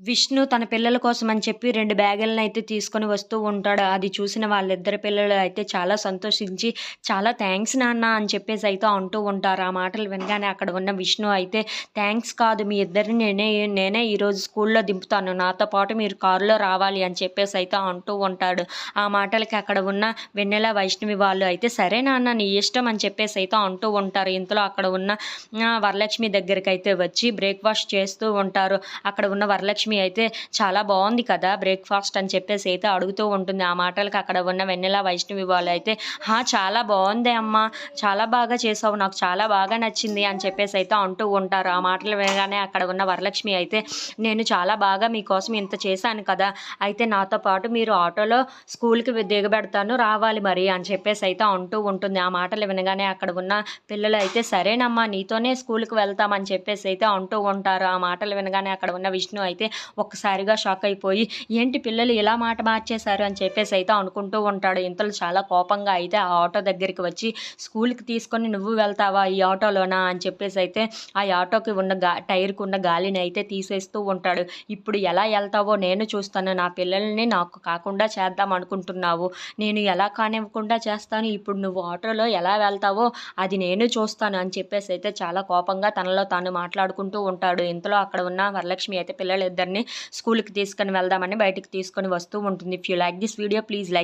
విష్ణు తన పిల్లల కోసం అని చెప్పి రెండు బ్యాగులను అయితే తీసుకొని వస్తూ ఉంటాడు. అది చూసిన వాళ్ళిద్దరు పిల్లలు అయితే చాలా సంతోషించి చాలా థ్యాంక్స్ నాన్న అని చెప్పేసి అయితే అంటూ ఉంటారు. ఆ మాటలు వినగానే అక్కడ ఉన్న విష్ణు అయితే థ్యాంక్స్ కాదు మీ ఇద్దరిని నేనే నేనే ఈరోజు స్కూల్లో దింపుతాను. నాతో పాటు మీరు కారులో రావాలి అని చెప్పేసి అయితే అంటూ ఉంటాడు. ఆ మాటలకి అక్కడ ఉన్న వెన్నెల వైష్ణవి వాళ్ళు అయితే సరే నాన్న నీ ఇష్టం అని చెప్పేసి అయితే అంటూ ఉంటారు. ఇంతలో అక్కడ ఉన్న వరలక్ష్మి దగ్గరికి అయితే వచ్చి బ్రేక్ఫాస్ట్ చేస్తూ ఉంటారు. అక్కడ ఉన్న వరలక్ష్మి లక్ష్మి అయితే చాలా బాగుంది కదా బ్రేక్ఫాస్ట్ అని చెప్పేసి అయితే అడుగుతూ ఉంటుంది. ఆ మాటలకి అక్కడ ఉన్న వెన్నెల వైష్ణవి వాళ్ళు అయితే "హా, చాలా బాగుంది అమ్మా చాలా బాగా చేసావు నాకు చాలా బాగా నచ్చింది అని చెప్పేసి అయితే అంటూ ఉంటారు. ఆ మాటలు వినగానే అక్కడ ఉన్న వరలక్ష్మి అయితే నేను చాలా బాగా మీకోసం ఇంత చేశాను కదా అయితే నాతో పాటు మీరు ఆటోలో స్కూల్కి దిగబెడతాను రావాలి మరి అని చెప్పేసి అయితే అంటూ ఉంటుంది. ఆ మాటలు వినగానే అక్కడ ఉన్న పిల్లలు అయితే సరేనమ్మా నీతోనే స్కూల్కి వెళ్తామని చెప్పేసి అయితే అంటూ ఉంటారు. ఆ మాటలు వినగానే అక్కడ ఉన్న విష్ణు అయితే ఒక్కసారిగా షాక్ అయిపోయి ఏంటి పిల్లలు ఇలా మాట మార్చేశారు? అని చెప్పేసి అయితే అనుకుంటూ ఉంటాడు. ఇంతలో చాలా కోపంగా అయితే ఆ ఆటో దగ్గరికి వచ్చి స్కూల్కి తీసుకొని నువ్వు వెళ్తావా ఈ ఆటోలోనా? అని చెప్పేసి అయితే ఆ ఆటోకి ఉన్న గా టైర్కి ఉన్న గాలిని అయితే తీసేస్తూ ఉంటాడు. ఇప్పుడు ఎలా వెళ్తావో నేను చూస్తాను. నా పిల్లల్ని నాకు కాకుండా చేద్దాం అనుకుంటున్నావు. నేను ఎలా కానివ్వకుండా చేస్తాను. ఇప్పుడు నువ్వు ఆటోలో ఎలా వెళ్తావో అది నేను చూస్తాను. అని చెప్పేసి అయితే చాలా కోపంగా తనలో తాను మాట్లాడుకుంటూ ఉంటాడు. ఇంతలో అక్కడ ఉన్న వరలక్ష్మి అయితే పిల్లలు ఇద్దరు అందరినీ స్కూల్కి తీసుకొని వెళ్దామని బయటికి తీసుకొని వస్తూ ఉంటుంది. If you like this video please like